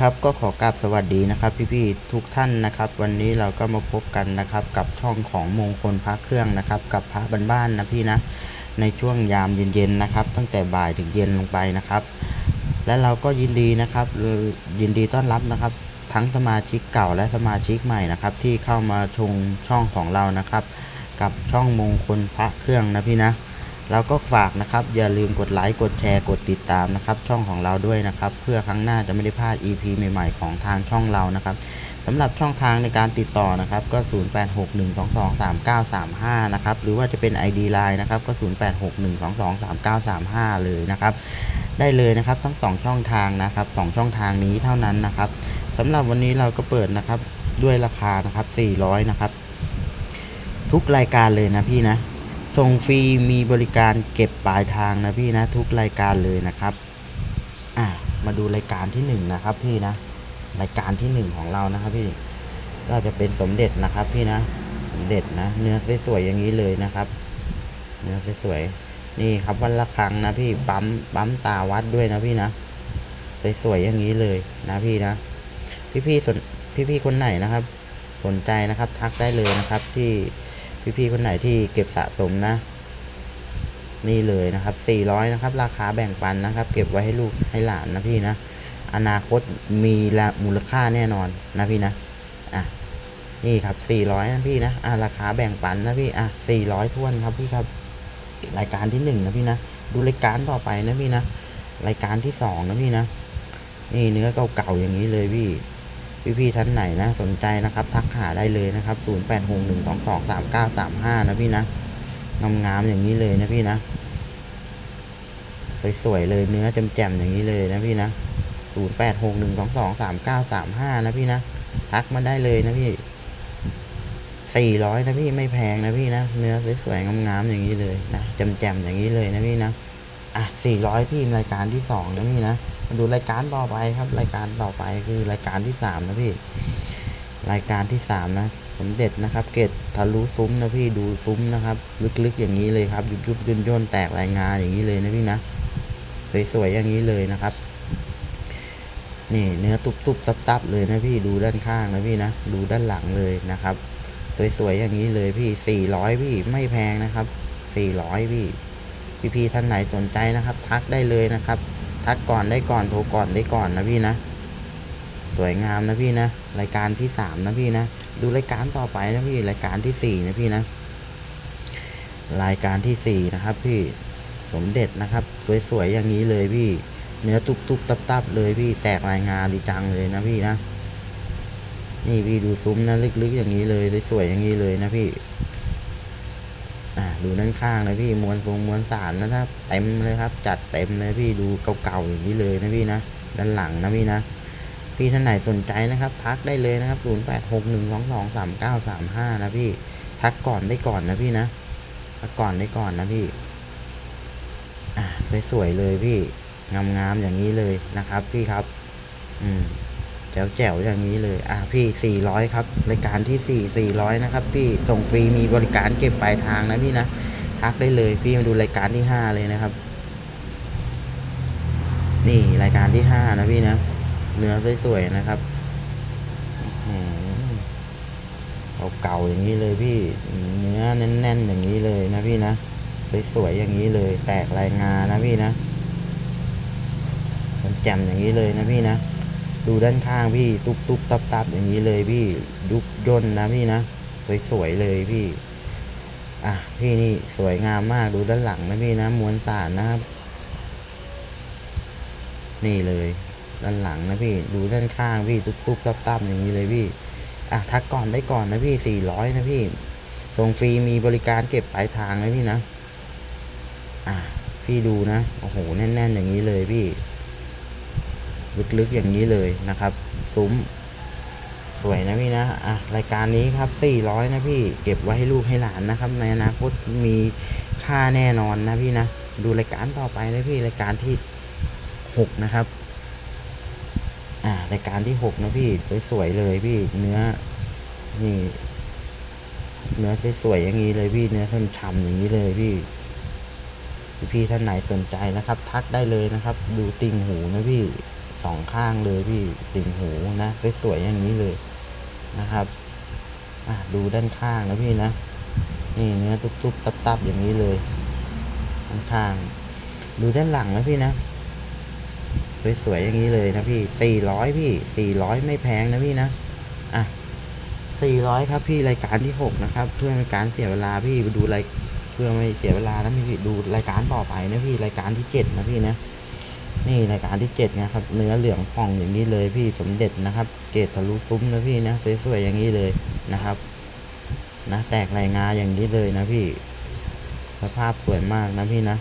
ครับก็ขอกราบสวัสดีนะครับพี่ๆทุกท่านนะครับ วันนี้เราก็มาพบกันนะครับกับช่องของมงคลพระเครื่องนะครับ กับพระบ้านๆนะพี่นะในช่วงยามเย็นๆนะครับ ตั้งแต่บ่ายถึงเย็นลงไปนะครับ และเราก็ยินดีนะครับยินดีต้อนรับนะครับ ทั้งสมาชิกเก่าและสมาชิกใหม่นะครับ ที่เข้ามาชมช่องของเรานะครับ กับช่องมงคลพระเครื่องนะพี่นะ เราก็ฝากนะครับอย่าลืมกดไลค์กดแชร์กดติดตามนะครับ ช่องของเราด้วยนะครับ เพื่อครั้งหน้าจะไม่ได้พลาด EP ใหม่ๆ ของทางช่องเรานะครับสำหรับช่องทางในการติดต่อนะครับก็ 0861223935 นะครับหรือว่าจะเป็น ID Line นะครับก็ 0861223935 เลยนะครับได้เลยนะครับทั้งสองช่องทางนะครับสองช่องทางนี้เท่านั้นนะครับสำหรับวันนี้เราก็เปิดนะครับด้วยราคานะครับ400 นะครับ ทุกรายการเลยนะพี่นะ ส่งฟรีมีบริการเก็บปลายทางนะพี่นะทุกรายการเลยนะครับอะมาดูรายการที่หนึ่งนะครับพี่นะรายการที่หนึ่งของเรานะครับพี่ก็จะเป็นสมเด็จนะครับพี่นะสมเด็จนะเนื้อสวยๆอย่างนี้เลยนะครับ เนื้อสวยๆนี่ครับวันละครั้งนะพี่ปั๊มปั๊มตาวัดด้วยนะพี่นะสวยๆอย่างนี้เลยนะพี่นะ พี่ๆสนพี่ๆคนไหนนะครับ สนใจนะครับ ทักได้เลยนะครับที่ พี่ๆคนไหนที่เก็บสะสมนะ นี่เลยนะครับ 400 นะครับ ราคาแบ่งปันนะครับ เก็บไว้ให้ลูกให้หลานนะพี่นะ อนาคตมีละมูลค่าแน่นอนนะพี่นะอะนี่ครับ 400 นะพี่นะอะราคาแบ่งปันนะพี่อะ400ท้วนครับพี่ครับ รายการที่หนึ่งนะพี่นะ ดูรายการต่อไปนะพี่นะ รายการที่สองนะพี่นะ นี่เนื้อเก่าๆอย่างนี้เลยพี่ พี่ๆท่านไหนนะสนใจนะครับ ทักหาได้เลยนะครับ 0861223935 นะพี่นะงามๆอย่างนี้เลยนะพี่นะ สวยๆเลยเนื้อแจ่มๆอย่างนี้เลยนะพี่นะ 0861223935 นะพี่นะ ทักมาได้เลยนะพี่400นะพี่ไม่แพงนะพี่นะเนื้อสวยๆงามๆอย่างนี้เลยนะแจ่มๆอย่างนี้เลยนะพี่นะอะ400พี่รายการที่สองนะพี่นะ ดูรายการต่อไปครับ รายการต่อไปคือรายการที่สามนะพี่ รายการที่สามนะสมเด็จนะครับ เกตทะลุซุ้มนะพี่ดูซุ้มนะครับ ลึกๆอย่างนี้เลยครับ ยุบยุบย่นย่นแตกรายงานอย่างนี้เลยนะพี่นะสวยๆอย่างนี้เลยนะครับ นี่เนื้อตุบๆตับๆเลยนะพี่ดูด้านข้างนะพี่นะดูด้านหลังเลยนะครับ สวยๆอย่างนี้เลยพี่400พี่ไม่แพงนะครับ400พี่พี่ๆท่านไหนสนใจนะครับ ทักได้เลยนะครับ ทักก่อนได้ก่อนโทรก่อนได้ก่อนนะพี่นะ สวยงามนะพี่นะ รายการที่สามนะพี่นะ ดูรายการต่อไปนะพี่รายการที่สี่นะพี่นะ รายการที่สี่นะครับ พี่สมเด็จนะครับ สวยๆอย่างนี้เลยพี่ เนื้อตุบๆตับๆเลยพี่แตกรายงานดีจังเลยนะพี่นะ นี่พี่ดูซุ้มนะลึกๆอย่างนี้เลยสวยๆอย่างนี้เลยนะพี่ ดูด้านข้างนะพี่มวลทรงมวลสารนะครับเต็มเลยครับ จัดเต็มเลยพี่ดูเก่าๆอย่างนี้เลยนะพี่นะด้านหลังนะพี่นะ พี่ท่านไหนสนใจนะครับ ทักได้เลยนะครับ 0861223935 นะพี่ทักก่อนได้ก่อนนะพี่นะทักก่อนได้ก่อนนะพี่อ่าสวยๆเลยพี่งามๆอย่างนี้เลยนะครับ พี่ครับ อืม แจ๋วๆอย่างนี้เลย อะพี่ 400 ครับรายการที่ 4 400 นะครับ พี่ส่งฟรีมีบริการเก็บปลายทางนะพี่นะทักได้เลย พี่มาดูรายการที่ 5 เลยนะครับ นี่รายการที่ 5 นะพี่นะเนื้อสวยๆนะครับอื้อหือเก่าอย่างนี้เลยพี่เนื้อแน่นๆอย่างนี้เลยนะพี่นะสวยๆอย่างนี้เลย แตกรายงานนะพี่นะมันแจ่มอย่างนี้เลยนะพี่นะ ดูด้านข้างพี่ ตุบตุบตับตับอย่างนี้เลยพี่ยุบย่นนะพี่นะ สวยๆเลยพี่ อะพี่นี่สวยงามมากดูด้านหลังนะพี่นะม้วลสารนะครับ นี่เลย ด้านหลังนะพี่ ดูด้านข้างพี่ ตุบตุบตับตับอย่างนี้เลยพี่ อะทักก่อนได้ก่อนนะพี่สี่ร้อยนะพี่ส่งฟรีมีบริการเก็บปลายทางนะพี่นะ อะพี่ดูนะ โอ้โห แน่น ๆ อย่างนี้เลยพี่ ลึกๆอย่างนี้เลยนะครับ ซุ้ม สวยนะพี่นะอะรายการนี้ครับ 400 นะพี่เก็บไว้ให้ลูกให้หลานนะครับ ในอนาคตมีค่าแน่นอนนะพี่นะดูรายการต่อไปนะพี่รายการที่ 6 นะครับ อ่ารายการที่ 6 นะพี่สวยๆเลยพี่เนื้อนี่เนื้อสวยๆอย่างนี้เลยพี่เนื้อช่ำๆอย่างนี้เลยพี่พี่ท่านไหนสนใจนะครับ ทักได้เลยนะครับ ดูติ่งหูนะพี่ สองข้างเลยพี่ติ่งหูนะสวยๆอย่างนี้เลยนะครับดูด้านข้างนะพี่นะ นี่เนื้อตุบๆตับๆอย่างนี้เลยด้านข้าง ดูด้านหลังนะพี่นะ สวยๆอย่างนี้เลยนะพี่สี่ร้อยพี่สี่ร้อยไม่แพงนะพี่นะอะสี่ร้อยครับพี่รายการที่หกนะครับ เพื่อไม่การเสียเวลาพี่ไปดูรายเพื่อไม่เสียเวลานะพี่ดูรายการต่อไปนะพี่รายการที่เจ็ดนะพี่นะ นี่รายการที่เจ็ดนะครับเนื้อเหลืองผ่องอย่างนี้เลยพี่สมเด็จนะครับ เกตทะลุซุ้มนะพี่นะสวยๆอย่างนี้เลยนะครับ นะแตกลายงาอย่างนี้เลยนะพี่สภาพสวยมากนะพี่นะ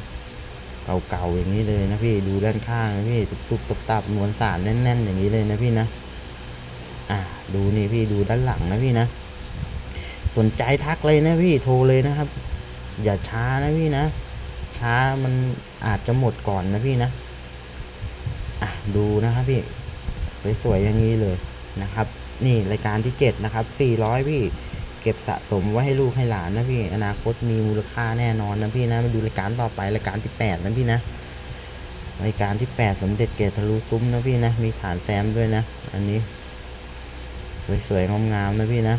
เก่าๆอย่างนี้เลยนะพี่ดูด้านข้างนะพี่ตุบๆตับๆมวลสารแน่น ๆ อย่างนี้เลยนะพี่นะอ่าดูนี่พี่ดูด้านหลังนะพี่นะ สนใจทักเลยนะพี่โทรเลยนะครับ อย่าช้านะพี่นะ ช้ามันอาจจะหมดก่อนนะพี่นะ ดูนะครับพี่สวยๆอย่างนี้เลยนะครับ นี่รายการที่เจ็ดนะครับสี่ร้อยพี่ เก็บสะสมไว้ให้ลูกให้หลานนะพี่ อนาคตมีมูลค่าแน่นอนนะพี่นะ มาดูรายการต่อไปรายการที่แปดนะพี่นะ รายการที่แปดสมเด็จเกตทะลุซุ้มนะพี่นะ มีฐานแซมด้วยนะ อันนี้ สวยๆงามๆนะพี่นะ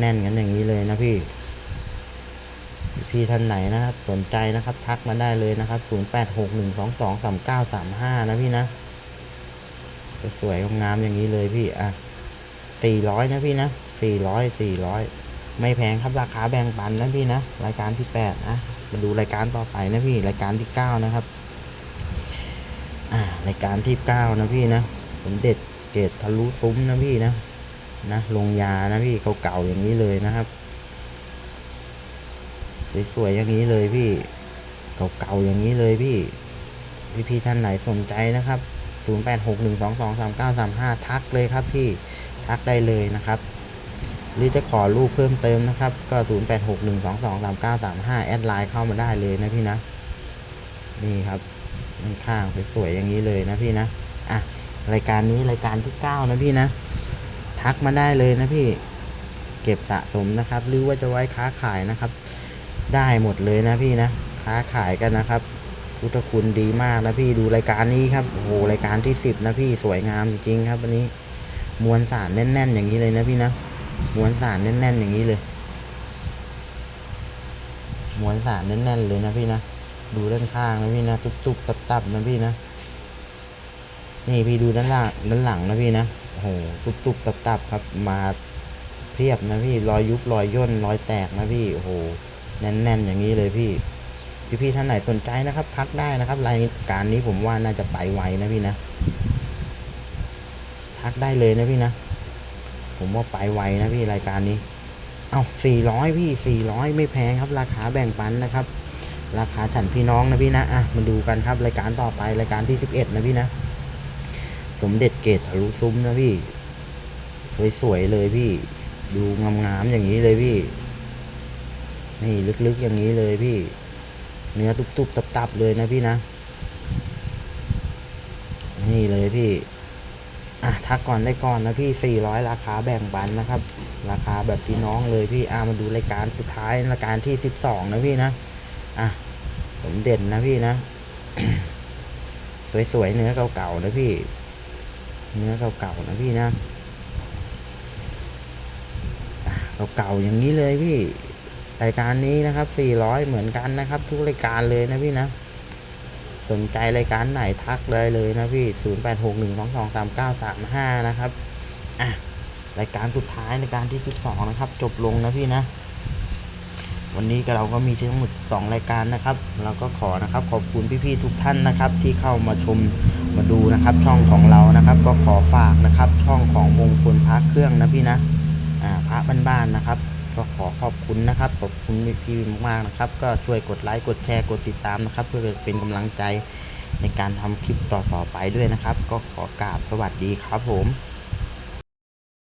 แน่นๆกันอย่างนี้เลยนะพี่ พี่ท่านไหนนะครับ สนใจนะครับ ทักมาได้เลยนะครับ 0861223935 นะพี่นะ สวยๆงามอย่างนี้เลยพี่ อะ 400 นะพี่นะ 400 400 ไม่แพงครับราคาแบ่งปันนะพี่นะ รายการที่ 8 นะ มาดูรายการต่อไปนะพี่ รายการที่ 9 นะครับ อ่ารายการที่ 9 นะพี่นะสมเด็จเกตทะลุซุ้มนะพี่นะ นะ ลงยานะพี่เก่าๆอย่างนี้เลยนะครับ สวยๆอย่างนี้เลยพี่ เก่าๆอย่างนี้เลยพี่ พี่ๆท่านไหนสนใจนะครับ 0861223935 ทักเลยครับพี่ ทักได้เลยนะครับ หรือจะขอรูปเพิ่มเติมนะครับ ก็ 0861223935 แอดไลน์เข้ามาได้เลยนะพี่นะ นี่ครับข้างๆสวยๆอย่างนี้เลยนะพี่นะ อะ รายการนี้รายการที่ 9 นะพี่นะ ทักมาได้เลยนะพี่ เก็บสะสมนะครับ หรือว่าจะไว้ค้าขายนะครับ ได้หมดเลยนะพี่นะ ค้าขายกันนะครับ พุทธคุณดีมากนะพี่ดูรายการนี้ครับโอ้โหรายการที่สิบนะพี่สวยงามจริงๆครับวันนี้มวลสารแน่น ๆ อย่างนี้เลยนะพี่นะมวลสารแน่น ๆ อย่างนี้เลยมวลสารแน่น ๆ เลยนะพี่นะดูด้านข้างนะพี่นะตุบๆตับๆนะพี่นะนี่พี่ดูด้านล่างด้านหลังนะพี่นะโอ้โหตุบๆตับๆครับมาเพียบนะพี่รอยยุบรอยย่นรอยแตกนะพี่โอ้โห แน่นๆอย่างนี้เลยพี่ พี่ๆท่านไหนสนใจนะครับ ทักได้นะครับ รายการนี้ผมว่าน่าจะไปไวนะพี่นะทักได้เลยนะพี่นะ ผมว่าไปไวนะพี่รายการนี้ เอาสี่ร้อยพี่สี่ร้อยไม่แพงครับ ราคาแบ่งปันนะครับ ราคาฉันพี่น้องนะพี่นะอะมาดูกันครับรายการต่อไปรายการที่สิบเอ็ดนะพี่นะ สมเด็จเกตทะลุซุ้มนะพี่ สวยๆเลยพี่ ดูงามๆอย่างนี้เลยพี่ นี่ลึกๆอย่างนี้เลยพี่ เนื้อตุบๆตับๆเลยนะพี่นะ นี่เลยพี่อะทักก่อนได้ก่อนนะพี่ 400 ราคาแบ่งปันนะครับ ราคาแบบพี่น้องเลยพี่อ่ามาดูรายการสุดท้ายรายการที่ 12 นะพี่นะอะสมเด็จนะพี่นะ สวยๆเนื้อเก่าๆนะพี่ เนื้อเก่าๆนะพี่นะเก่าๆอย่างนี้เลยพี่ รายการนี้นะครับ 400 เหมือนกันนะครับ ทุกรายการเลยนะพี่นะ สนใจรายการไหนทักเลยเลยนะพี่ 0861223935 นะครับ อะ รายการสุดท้ายรายการที่ 12 นะครับ จบลงนะพี่นะ วันนี้เราก็มีทั้งหมด2รายการนะครับ เราก็ขอนะครับ ขอบคุณพี่ๆทุกท่านนะครับ ที่เข้ามาชมมาดูนะครับ ช่องของเรานะครับ ก็ขอฝากนะครับ ช่องของมงคลพระเครื่องนะพี่นะ อ่าพระบ้านๆนะครับ ก็ขอขอบคุณนะครับ ขอบคุณพี่มากๆนะครับ ก็ช่วยกดไลค์กดแชร์กดติดตามนะครับ เพื่อเป็นกำลังใจในการทำคลิปต่อๆไปด้วยนะครับ ก็ขอกราบสวัสดีครับผม